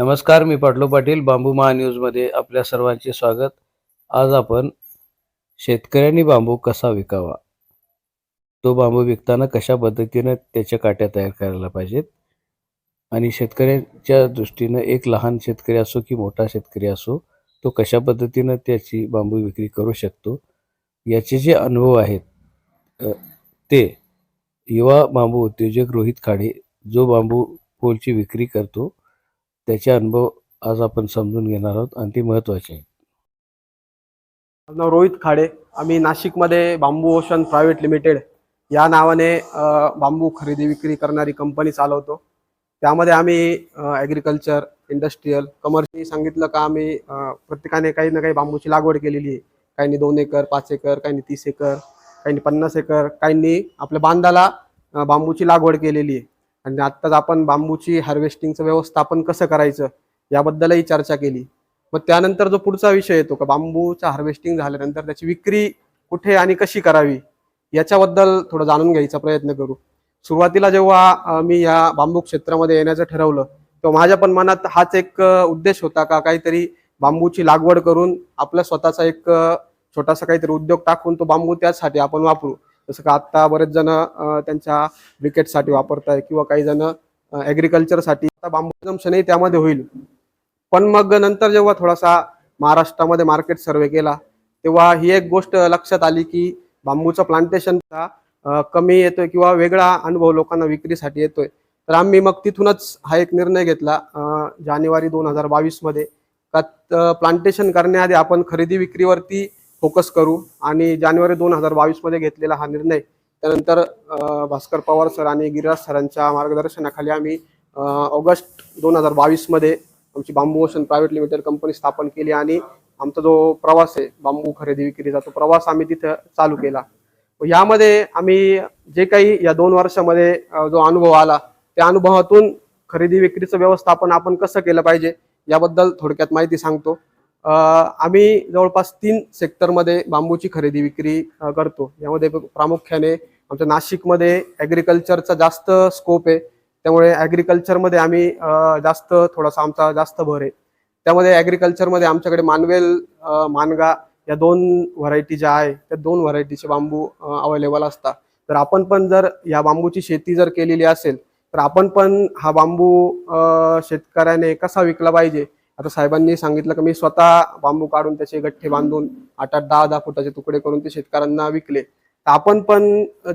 नमस्कार मी पाटलो पाटील बांबू महान्यूजमध्ये आपल्या सर्वांचे स्वागत. आज आपण शेतकऱ्यांनी बांबू कसा विकावा? तो बांबू विकताना कशा पद्धतीनं त्याच्या काट्या तयार करायला पाहिजेत? आणि शेतकऱ्यांच्या दृष्टीनं एक लहान शेतकरी असो की मोठा शेतकरी असो तो कशा पद्धतीनं त्याची बांबू विक्री करू शकतो? याचे जे अनुभव आहेत ते युवा बांबू उद्योजक रोहित खाडे जो बांबू पोलची विक्री करतो त्याचे अनुभव आज आपण समजून घेणार आहोत आणि ते महत्त्वाचे आहे माझं नाव रोहित खाडे. आम्ही नाशिकमध्ये बांबू ओशन प्रायव्हेट लिमिटेड या नावाने अ, बांबू खरेदी विक्री करणारी कंपनी चालवतो. त्यामध्ये आम्ही ॲग्रिकल्चर इंडस्ट्रीयल कमर्शियल सांगितलं का आम्ही अ, प्रत्येकाने काही ना काही बांबूची लागवड केलेली आहे. काहींनी दोन एकर पाच एकर काहींनी तीस एकर काहींनी पन्नास एकर काहींनी आपल्या बांधाला अ, बांबूची लागवड केलेली आहे. आणि आत्ताच आपण बांबूची हार्वेस्टिंगचं व्यवस्थापन कसं करायचं याबद्दलही चर्चा केली. मग त्यानंतर जो पुढचा विषय येतो का बांबूचा हार्वेस्टिंग झाल्यानंतर त्याची विक्री कुठे आणि कशी करावी याच्याबद्दल थोडं जाणून घ्यायचा प्रयत्न करू. सुरुवातीला जेव्हा मी या बांबू क्षेत्रामध्ये येण्याचं ठरवलं तेव्हा माझ्या पण मनात हाच एक उद्देश होता का काहीतरी बांबूची लागवड करून आपला स्वतःचा एक छोटासा काहीतरी उद्योग टाकून तो बांबू त्याचसाठी आपण वापरू. जसं का आत्ता बरेच जण त्यांच्या विकेटसाठी वापरताय किंवा काही जण ॲग्रिकल्चरसाठी आता बांबू कंझम्पशनही त्यामध्ये होईल. पण मग नंतर जेव्हा थोडासा महाराष्ट्रामध्ये मार्केट सर्वे केला तेव्हा ही एक गोष्ट लक्षात आली की बांबूचं प्लांटेशनचा कमी येतोय किंवा वेगळा अनुभव लोकांना विक्रीसाठी येतोय. तर आम्ही मग तिथूनच हा एक निर्णय घेतला जानेवारी दोन हजार बावीसमध्ये. का प्लांटेशन करण्याआधी आपण खरेदी विक्रीवरती फोकस करू. आणि जानेवारी दोन हजार बावीसमध्ये घेतलेला हा निर्णय त्यानंतर भास्कर पवार सर आणि गिरिराज सरांच्या मार्गदर्शनाखाली आम्ही ऑगस्ट दोन हजार बावीसमध्ये आमची bamboo ocean private limited company स्थापन केली आणि आमचा जो प्रवास आहे बांबू खरेदी विक्रीचा तो प्रवास आम्ही तिथं चालू केला. यामध्ये आम्ही जे काही या दोन वर्षामध्ये जो अनुभव आला त्या अनुभवातून खरेदी विक्रीचं व्यवस्थापन आपण कसं केलं पाहिजे याबद्दल थोडक्यात माहिती सांगतो. आम्ही जवळपास तीन सेक्टरमध्ये बांबूची खरेदी विक्री करतो. यामध्ये प्रामुख्याने आमच्या नाशिकमध्ये ॲग्रिकल्चरचा जास्त स्कोप आहे. त्यामुळे ॲग्रिकल्चरमध्ये आम्ही जास्त थोडासा आमचा जास्त भर आहे. त्यामध्ये ॲग्रिकल्चरमध्ये आमच्याकडे मानवेल मानगा या दोन व्हरायटी ज्या आहे त्या दोन व्हरायटीचे बांबू अवेलेबल असतात. तर आपण पण जर या बांबूची शेती जर केलेली असेल तर आपण पण हा बांबू शेतकऱ्याने कसा विकला पाहिजे आता साहेबांनी सांगितलं की मी स्वतः बांबू काढून त्याचे गठ्ठे बांधून आठ आठ दहा दहा फुटाचे तुकडे करून ते शेतकऱ्यांना विकले. तर आपण पण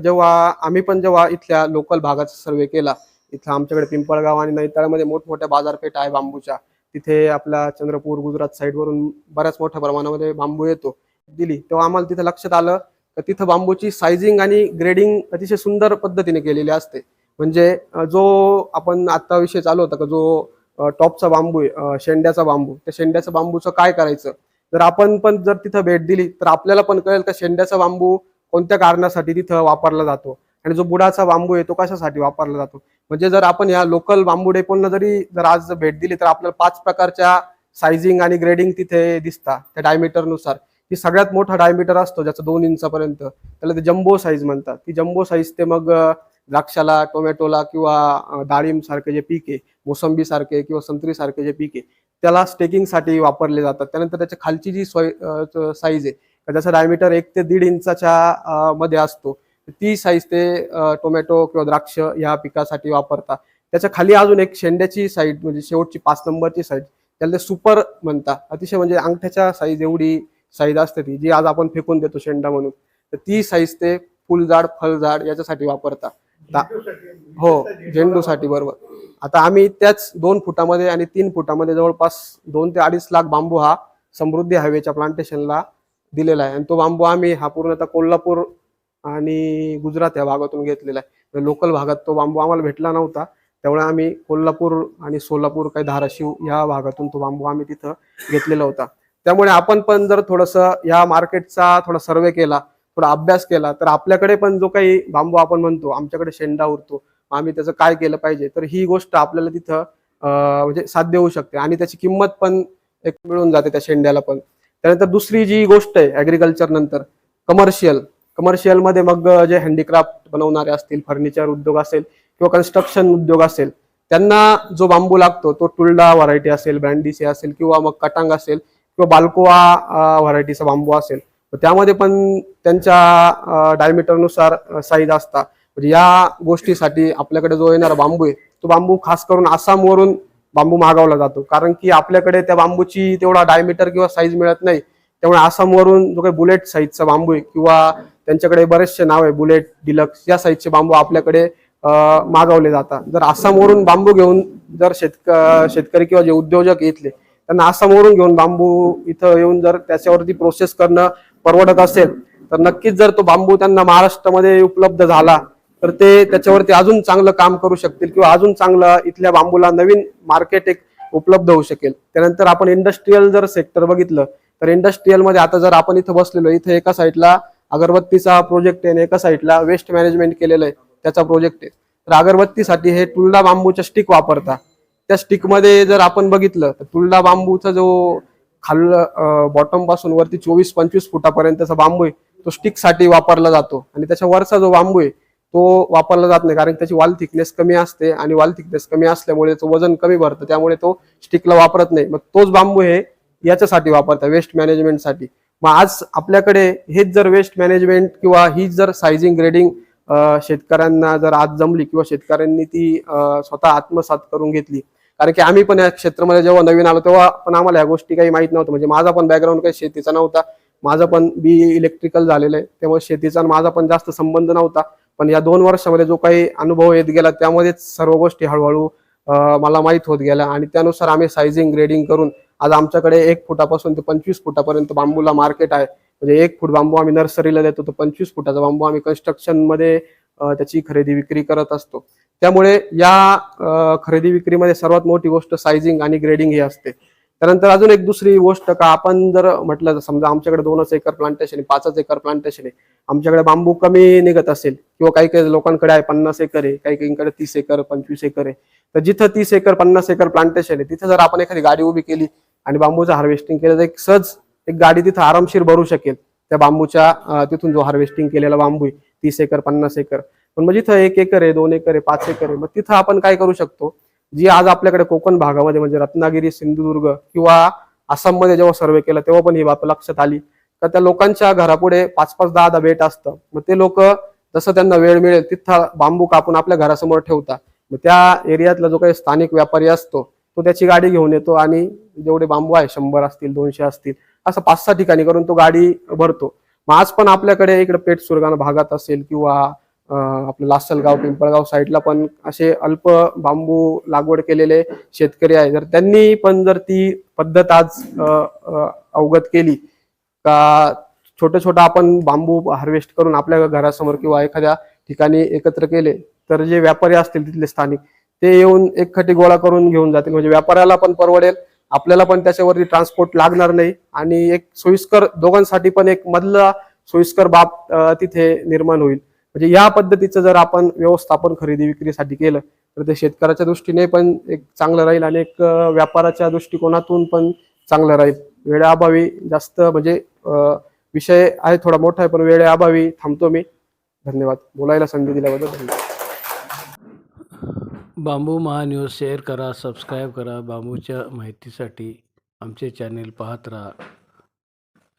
जेव्हा आम्ही पण जेव्हा इथल्या लोकल भागाचा सर्वे केला इथं आमच्याकडे पिंपळगाव आणि नैताळमध्ये मोठमोठ्या बाजारपेठ आहे बांबूच्या. तिथे आपला चंद्रपूर गुजरात साईडवरून बऱ्याच मोठ्या प्रमाणामध्ये बांबू येतो दिली. तेव्हा आम्हाला तिथं लक्षात आलं तर तिथं बांबूची सायझिंग आणि ग्रेडिंग अतिशय सुंदर पद्धतीने केलेली असते. म्हणजे जो आपण आत्ता विषय चालू होता का जो टॉपचा बांबू आहे शेंड्याचा बांबू. त्या शेंड्याचा बांबूचं काय करायचं? जर आपण पण जर तिथं भेट दिली तर आपल्याला पण कळेल का शेंड्याचा बांबू कोणत्या कारणासाठी तिथं वापरला जातो? आणि जो बुडाचा बांबू आहे तो कशासाठी वापरला जातो? म्हणजे जर आपण या लोकल बांबू डेपोंना जरी जर आज भेट दिली तर आपल्याला पाच प्रकारच्या सायझिंग आणि ग्रेडिंग तिथे दिसतात त्या डायमीटरनुसार ही सगळ्यात मोठा डायमीटर असतो ज्याचा दोन इंचापर्यंत. त्याला ते जम्बो साईज म्हणतात. ती जम्बो साईज ते मग द्राक्षाला टोमॅटोला किंवा डाळिंब सारखे जे पीक आहे मोसंबी सारखे किंवा संत्री सारखे जे पीक आहे त्याला स्टेकिंगसाठी वापरले जातात. त्यानंतर त्याच्या खालची जी साईज आहे त्याचा डायमीटर एक ते दीड इंचाच्या मध्ये असतो ती साईज ते टोमॅटो किंवा द्राक्ष या पिकासाठी वापरतात. त्याच्याखाली अजून एक शेंड्याची साईड म्हणजे शेवटची पाच नंबरची साईड त्याला ते सुपर म्हणतात. अतिशय म्हणजे अंगठ्याच्या साईज एवढी साईज असते ती जी आज आपण फेकून देतो शेंडा म्हणून. तर ती साईज ते फुलझाड फळझाड याच्यासाठी वापरतात. हो झेंडूसाठी बरोबर. आता आम्ही त्याच दोन फुटामध्ये आणि तीन फुटामध्ये जवळपास दोन ते अडीच लाख बांबू हा समृद्धी हायवेच्या प्लांटेशनला दिलेला आहे. आणि तो बांबू आम्ही हा पूर्णतः कोल्हापूर आणि गुजरात या भागातून घेतलेला आहे. म्हणजे लोकल भागात तो बांबू आम्हाला भेटला नव्हता. त्यामुळे आम्ही कोल्हापूर आणि सोलापूर काही धाराशिव या भागातून तो बांबू आम्ही तिथं घेतलेला होता. त्यामुळे आपण पण जर थोडंसं या मार्केटचा थोडा सर्वे केला थोडा अभ्यास केला तर आपल्याकडे पण जो काही बांबू आपण म्हणतो आमच्याकडे शेंडा उरतो आम्ही त्याचं काय केलं पाहिजे तर ही गोष्ट आपल्याला तिथं म्हणजे साध्य होऊ शकते आणि त्याची किंमत पण एक मिळून जाते त्या शेंड्याला पण. त्यानंतर दुसरी जी गोष्ट आहे ऍग्रिकल्चर नंतर कमर्शियल कमर्शियलमध्ये मग जे हँडीक्राफ्ट बनवणारे असतील फर्निचर उद्योग असेल किंवा कन्स्ट्रक्शन उद्योग असेल त्यांना जो बांबू लागतो तो टुलडा व्हरायटी असेल ब्रँडीसी असेल किंवा मग कटांग असेल किंवा बाल्कोवा व्हरायटीचा बांबू असेल त्यामध्ये पण त्यांच्या डायमीटरनुसार साईज असतात म्हणजे या गोष्टीसाठी आपल्याकडे जो येणारा बांबू आहे तो बांबू खास करून आसामवरून बांबू मागवला जातो. कारण की आपल्याकडे त्या बांबूची तेवढा डायमीटर किंवा साईज मिळत नाही. त्यामुळे आसामवरून जो काही बुलेट साईजचा बांबू आहे किंवा त्यांच्याकडे बरेचसे नाव आहे बुलेट डिलक्स या साईजचे बांबू आपल्याकडे मागवले जातात. जर आसामवरून बांबू घेऊन जर शेतक शेतकरी किंवा जे उद्योजक येतले त्यांना आसामवरून घेऊन बांबू इथं येऊन जर त्याच्यावरती प्रोसेस करणं परवडत असेल तर नक्कीच जर तो बांबू त्यांना महाराष्ट्रामध्ये उपलब्ध झाला तर ते त्याच्यावरती अजून चांगलं काम करू शकतील किंवा अजून चांगलं इथल्या बांबूला नवीन मार्केट एक उपलब्ध होऊ शकेल. त्यानंतर आपण इंडस्ट्रीयल जर सेक्टर बघितलं तर इंडस्ट्रीयलमध्ये आता जर आपण इथं बसलेलो इथे एका साईडला अगरबत्तीचा प्रोजेक्ट आहे आणि एका साईडला वेस्ट मॅनेजमेंट केलेलं आहे त्याचा प्रोजेक्ट आहे. तर अगरबत्तीसाठी हे तुलडा बांबूच्या स्टिक वापरता. त्या स्टिकमध्ये जर आपण बघितलं तर तुलडा बांबूचा जो खाल बॉटमपासून वरती चोवीस पंचवीस फुटापर्यंतचा बांबू आहे तो स्टिकसाठी वापरला जातो. आणि त्याच्या वरचा जो बांबू आहे तो वापरला जात नाही कारण त्याची वाल थिकनेस कमी असते आणि वाल थिकनेस कमी असल्यामुळे त्याचं वजन कमी भरतं त्यामुळे तो स्टिकला वापरत नाही. मग तोच बांबू हे याच्यासाठी वापरतात वेस्ट मॅनेजमेंटसाठी मग आज आपल्याकडे हेच जर वेस्ट मॅनेजमेंट किंवा ही जर सायझिंग ग्रेडिंग शेतकऱ्यांना जर आज जमली किंवा शेतकऱ्यांनी ती स्वतः आत्मसात करून घेतली कारण की आम्ही पण या क्षेत्रामध्ये जेव्हा नवीन आलो तेव्हा पण आम्हाला या गोष्टी काही माहीत नव्हतं. म्हणजे माझा पण बॅकग्राऊंड काही शेतीचा नव्हता. माझा पण बी इलेक्ट्रिकल झालेलं आहे. त्यामुळे शेतीचा माझा पण जास्त संबंध नव्हता. पण या दोन वर्षामध्ये जो काही अनुभव येत गेला त्यामध्येच सर्व गोष्टी हळूहळू मला माहीत होत गेल्या. आणि त्यानुसार आम्ही सायझिंग ग्रेडिंग करून आज आमच्याकडे एक फुटापासून ते पंचवीस फुटापर्यंत बांबूला मार्केट आहे. म्हणजे एक फूट बांबू आम्ही नर्सरीला देतो तर पंचवीस फुटाचा बांबू आम्ही कन्स्ट्रक्शनमध्ये त्याची खरेदी विक्री करत असतो. त्यामुळे या खरेदी विक्रीमध्ये सर्वात मोठी गोष्ट सायझिंग आणि ग्रेडिंग ही असते. त्यानंतर अजून एक दुसरी गोष्ट का आपण जर म्हटलं तर समजा आमच्याकडे दोनच एकर प्लांटेशन आहे पाचच एकर प्लांटेशन आहे. आमच्याकडे बांबू कमी निघत असेल किंवा काही काही लोकांकडे आहे पन्नास एकर आहे काही काहींकडे तीस एकर पंचवीस एकर आहे. तर जिथं तीस एकर पन्नास एकर प्लांटेशन आहे तिथं जर आपण एखादी गाडी उभी केली आणि बांबूचं हार्वेस्टिंग केलं तर एक सहज एक गाडी तिथं आरामशीर भरू शकेल. त्या बांबूच्या तिथून जो हार्वेस्टिंग केलेला बांबू आहे तीस एकर पन्नास एकर. पण मग जिथं एक एकर आहे दोन एकर आहे पाच एकर आहे मग तिथं आपण काय करू शकतो? जी आज आपल्याकडे कोकण भागामध्ये म्हणजे रत्नागिरी सिंधुदुर्ग किंवा आसाममध्ये जेव्हा सर्वे केला तेव्हा पण ही बाब लक्षात आली. तर त्या लोकांच्या घरापुढे पाच पाच दहा दहा बेट असतं. मग ते लोक जसं त्यांना वेळ मिळेल तिथं बांबू कापून आपल्या घरासमोर ठेवतात. मग त्या एरियातला जो काही स्थानिक व्यापारी असतो तो त्याची गाडी घेऊन येतो आणि जेवढे बांबू आहे शंभर असतील दोनशे असतील असं पाच सहा ठिकाणी करून तो गाडी भरतो. मग आज पण आपल्याकडे इकडे पेठ सुरगाणा भागात असेल किंवा आपलं लासलगाव पिंपळगाव साईडला पण असे अल्प बांबू लागवड केलेले शेतकरी आहे जर त्यांनी पण जर ती पद्धत आज अवगत केली का छोटं छोटं आपण बांबू हार्वेस्ट करून आपल्या घरासमोर किंवा एखाद्या ठिकाणी एकत्र केले तर जे व्यापारी असतील तिथले स्थानिक ते येऊन एक खटी गोळा करून घेऊन जातील. म्हणजे व्यापाऱ्याला पण परवडेल आपल्याला पण त्याच्यावरती ट्रान्सपोर्ट लागणार नाही. आणि एक सोयीस्कर दोघांसाठी पण एक मधला सोयीस्कर बाब तिथे निर्माण होईल. म्हणजे या पद्धतीचं जर आपण व्यवस्थापन खरेदी विक्रीसाठी केलं तर ते शेतकऱ्याच्या दृष्टीने पण एक चांगलं राहील आणि एक व्यापाराच्या दृष्टिकोनातून पण चांगलं राहील. वेळेअभावी जास्त म्हणजे विषय आहे थोडा मोठा आहे पण वेळेअभावी थांबतो मी. धन्यवाद. बोलायला संधी दिल्याबद्दल धन्यवाद. बांबू महान्यूज शेअर करा सबस्क्राईब करा बांबूच्या माहितीसाठी आमचे चॅनेल पाहत राहा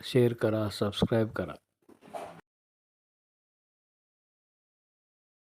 शेअर करा सबस्क्राईब करा.